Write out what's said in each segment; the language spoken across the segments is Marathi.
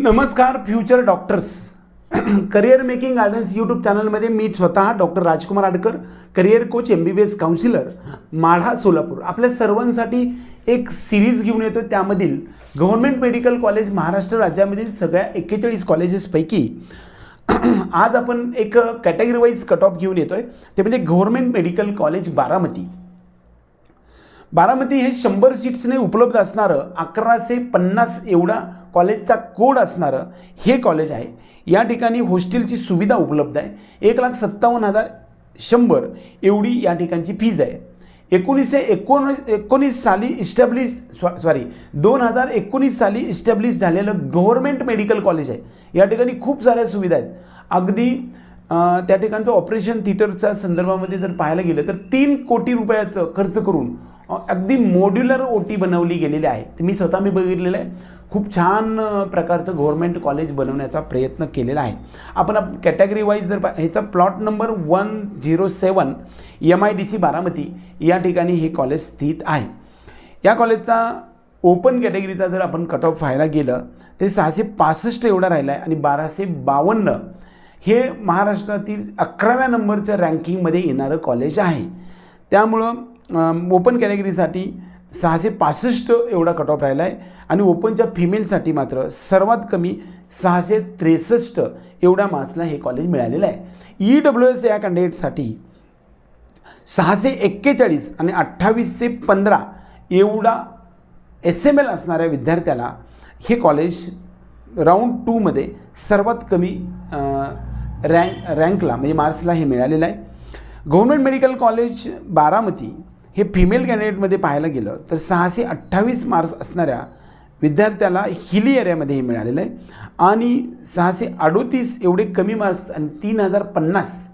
नमस्कार future doctors career making gardens YouTube चॅनलमध्ये मी स्वतः doctor Rajkumar Adkar career coach M B B S counsellor Madha Solapur. आपल्या सर्वांसाठी एक सिरीज घेऊन येतो त्यामधील गव्हर्नमेंट मेडिकल कॉलेज महाराष्ट्र राज्यामधील सगळ्या एक्केचाळीस कॉलेजेसपैकी आज आपण एक कॅटेगरी वाईज कट ऑफ घेऊन येतो आहे ते म्हणजे government medical college Baramati. Baramati हे शंभर सीट्सने उपलब्ध असणारं अकराशे पन्नास एवढा कॉलेजचा कोड असणारं हे कॉलेज आहे. या ठिकाणी हॉस्टेलची सुविधा उपलब्ध आहे. एक लाख सत्तावन्न हजार शंभर एवढी या ठिकाणची फीज आहे. एकोणीसशे एकोण एकोणीस साली इस्टॅब्लिश सॉरी दोन हजार एकोणीस साली इस्टॅब्लिश झालेलं गव्हर्मेंट मेडिकल कॉलेज आहे. या ठिकाणी खूप साऱ्या सुविधा आहेत. अगदी त्या ठिकाणचं ऑपरेशन थिएटरच्या संदर्भामध्ये जर पाहायला गेलं तर तीन कोटी रुपयाचं खर्च करून अगदी मॉड्युलर ओ टी बनवली गेलेली आहे. ते मी स्वतः मी बघितलेलं आहे. खूप छान प्रकारचं गव्हर्मेंट कॉलेज बनवण्याचा प्रयत्न केलेला आहे. आपण कॅटेगरी वाईज जर पा- ह्याचा plot number one zero seven M I D C Baramati या ठिकाणी हे कॉलेज स्थित आहे. या कॉलेजचा ओपन कॅटेगरीचा जर आपण कट ऑफ व्हायला गेलं तर सहाशे पासष्ट एवढा राहिला आहे आणि बाराशे बावन्न हे महाराष्ट्रातील अकराव्या नंबरच्या रँकिंगमध्ये येणारं कॉलेज आहे. त्यामुळं ओपन कॅटेगरीसाठी सहाशे पासष्ट एवढा कट ऑफ राहिला आहे आणि ओपनच्या फिमेलसाठी मात्र सर्वात कमी सहाशे त्रेसष्ट एवढ्या मार्क्सला हे कॉलेज मिळालेलं आहे. ई डब्ल्यू एस या कॅन्डिडेटसाठी सहाशे एक्केचाळीस आणि अठ्ठावीसशे पंधरा एवढा एस एम एल असणाऱ्या विद्यार्थ्याला हे कॉलेज राऊंड टूमध्ये सर्वात कमी रँक रँकला म्हणजे मार्क्सला हे मिळालेलं आहे. गव्हर्मेंट मेडिकल कॉलेज बारामती हे फिमेल कॅन्डिडेटमध्ये पाहायला गेलं तर सहाशे अठ्ठावीस मार्क्स असणाऱ्या विद्यार्थ्याला हिली एरियामध्ये हे मिळालेलं आहे. आणि सहाशे अडोतीस एवढे कमी मार्क्स आणि तीन हजार पन्नास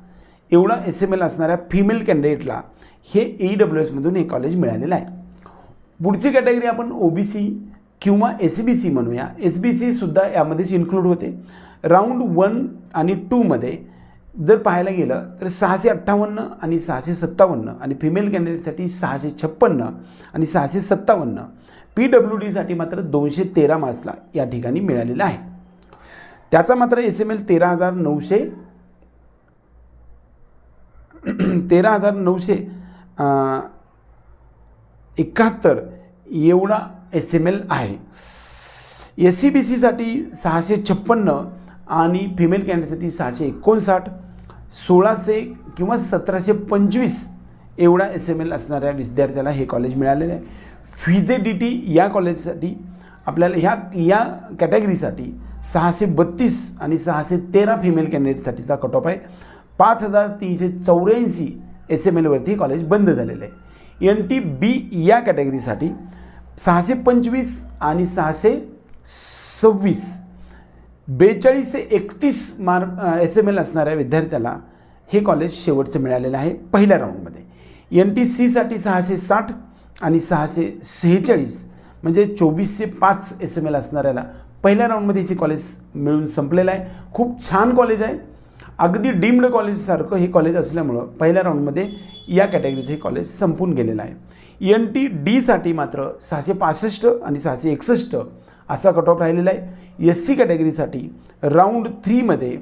एवढा एस एम एल असणाऱ्या फिमेल कॅन्डिडेटला हे ई डब्ल्यू एसमधून हे कॉलेज मिळालेलं आहे. पुढची कॅटेगरी आपण ओ बी सी किंवा एस बी सी म्हणूया. एस बी सीसुद्धा यामध्येच इन्क्लूड होते. राऊंड वन आणि टूमध्ये जर पाहायला गेलं तर सहाशे अठ्ठावन्न आणि सहाशे सत्तावन्न आणि फिमेल कॅन्डिडेटसाठी सहाशे छप्पन्न आणि सहाशे सत्तावन्न. पी डब्ल्यू डीसाठी मात्र दोनशे तेरा मार्क्सला या ठिकाणी मिळालेला आहे. त्याचा मात्र एस एम एल तेरा हजार नऊशे तेरा हजार नऊशे एकाहत्तर एवढा एस एम एल आहे. एस सी बी सीसाठी सहाशे छप्पन्न आणि फिमेल कॅन्डिडेटसाठी सहाशे एकोणसाठ सोळाशे किंवा सतराशे पंचवीस एवढा एस एम एल असणाऱ्या विद्यार्थ्याला हे कॉलेज मिळालेलं आहे. फिजे डी टी या कॉलेजसाठी आपल्याला ह्या या कॅटेगरीसाठी सहाशे बत्तीस आणि सहाशे तेरा फिमेल कॅन्डिडेटसाठीचा कट ऑफ आहे. पाच हजार तीनशे चौऱ्याऐंशी एस एम एलवरती कॉलेज बंद झालेलं आहे. एन टी बी या कॅटेगरीसाठी सहाशे पंचवीस आणि सहाशे सव्वीस बेचाळीस ते एकतीस मार्क एस एम एल असणाऱ्या विद्यार्थ्याला हे कॉलेज शेवटचं मिळालेलं आहे पहिल्या राऊंडमध्ये एन टी सीसाठी सहाशे साठ आणि सहाशे सेहेचाळीस म्हणजे चोवीसशे पाच एस एम एल असणाऱ्याला पहिल्या राऊंडमध्ये हे कॉलेज मिळून संपलेलं आहे. खूप छान कॉलेज आहे. अगदी डीम्ड कॉलेजसारखं हे कॉलेज असल्यामुळं पहिल्या राऊंडमध्ये या कॅटेगरीचं हे कॉलेज संपून गेलेलं आहे. एन टी डीसाठी मात्र सहाशे पासष्ट आणि सहाशे एकसष्ट असा कट ऑफ राहिलेला आहे. एस सी कॅटेगरीसाठी राऊंड थ्रीमध्ये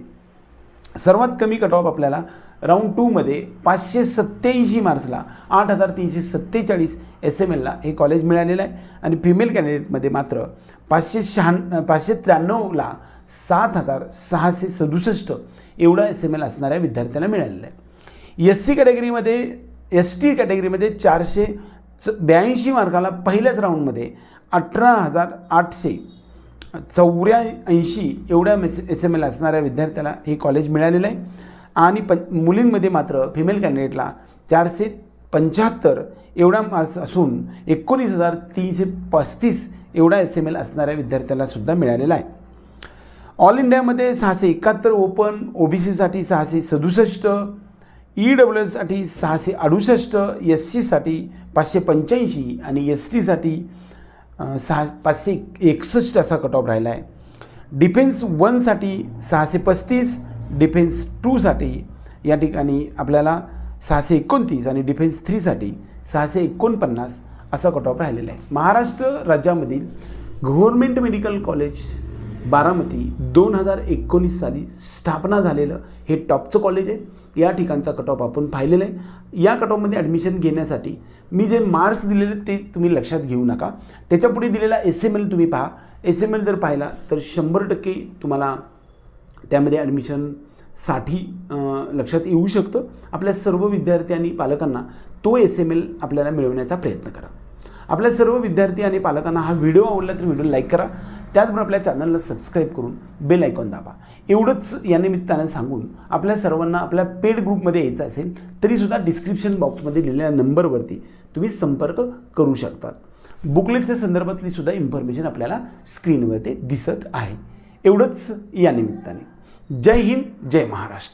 सर्वात कमी कट ऑफ आपल्याला राऊंड टूमध्ये पाचशे सत्त्याऐंशी मार्क्सला आठ हजार तीनशे सत्तेचाळीस एस एम एलला हे कॉलेज मिळालेलं आहे. आणि फिमेल कॅन्डिडेटमध्ये मात्र पाचशे शहाण्ण पाचशे त्र्याण्णवला सात हजार सहाशे सदुसष्ट एवढा एस एम एल असणाऱ्या विद्यार्थ्यांना मिळालेलं आहे. एस सी कॅटेगरीमध्ये एस टी कॅटेगरीमध्ये चारशे स ब्याऐंशी मार्काला पहिल्याच राऊंडमध्ये अठरा हजार आठशे चौऱ्याऐंशी एवढ्या एस एस एम एल असणाऱ्या विद्यार्थ्याला हे कॉलेज मिळालेलं आहे. आणि प मुलींमध्ये मात्र फिमेल कॅन्डिडेटला चारशे पंच्याहत्तर एवढा मार्क्स असून एकोणीस हजार तीनशे पस्तीस एवढा एस एम एल असणाऱ्या विद्यार्थ्याला सुद्धा मिळालेला आहे. ऑल इंडियामध्ये सहाशे एकाहत्तर ओपन ओ बी सीसाठी सहाशे सदुसष्ट ई डब्ल्यू एससाठी सहाशे अडुसष्ट एस सीसाठी पाचशे पंच्याऐंशी आणि एस टीसाठी सहा पाचशे एकसष्ट असा कट ऑफ राहिला आहे डिफेन्स वनसाठी सहाशे पस्तीस डिफेन्स टूसाठी या ठिकाणी आपल्याला सहाशे एकोणतीस आणि डिफेन्स थ्रीसाठी सहाशे एकोणपन्नास असा कट ऑफ राहिलेला आहे. महाराष्ट्र राज्यामधील गव्हर्मेंट मेडिकल कॉलेज बारामती दोन हजार एकोणीस साली स्थापना झालेलं हे टॉपचं कॉलेज आहे. या ठिकाणचा कट ऑफ आपण पाहिलेला आहे. या कट ऑफमध्ये ॲडमिशन घेण्यासाठी मी जे मार्क्स दिलेले ते तुम्ही लक्षात घेऊ नका. त्याच्यापुढे दिलेला एस एम एल तुम्ही पहा. एस एम एल जर पाहिला तर शंभर टक्के तुम्हाला त्यामध्ये ॲडमिशनसाठी लक्षात येऊ शकतं. आपल्या सर्व विद्यार्थी आणि पालकांना तो एस एम एल आपल्याला मिळवण्याचा प्रयत्न करा. आपल्या सर्व विद्यार्थी आणि पालकांना हा व्हिडिओ आवडला तर व्हिडिओ लाईक करा. त्याचबरोबर आपल्या चॅनलला सबस्क्राईब करून बेल आयकॉन दाबा. एवढंच या निमित्तानं सांगून आपल्या सर्वांना आपल्या पेड ग्रुपमध्ये यायचं असेल तरीसुद्धा डिस्क्रिप्शन बॉक्समध्ये दिलेल्या नंबरवरती तुम्ही संपर्क करू शकतात. बुकलेटच्या संदर्भातली सुद्धा इन्फॉर्मेशन आपल्याला स्क्रीनवरती दिसत आहे. एवढंच या निमित्ताने. जय हिंद जय महाराष्ट्र.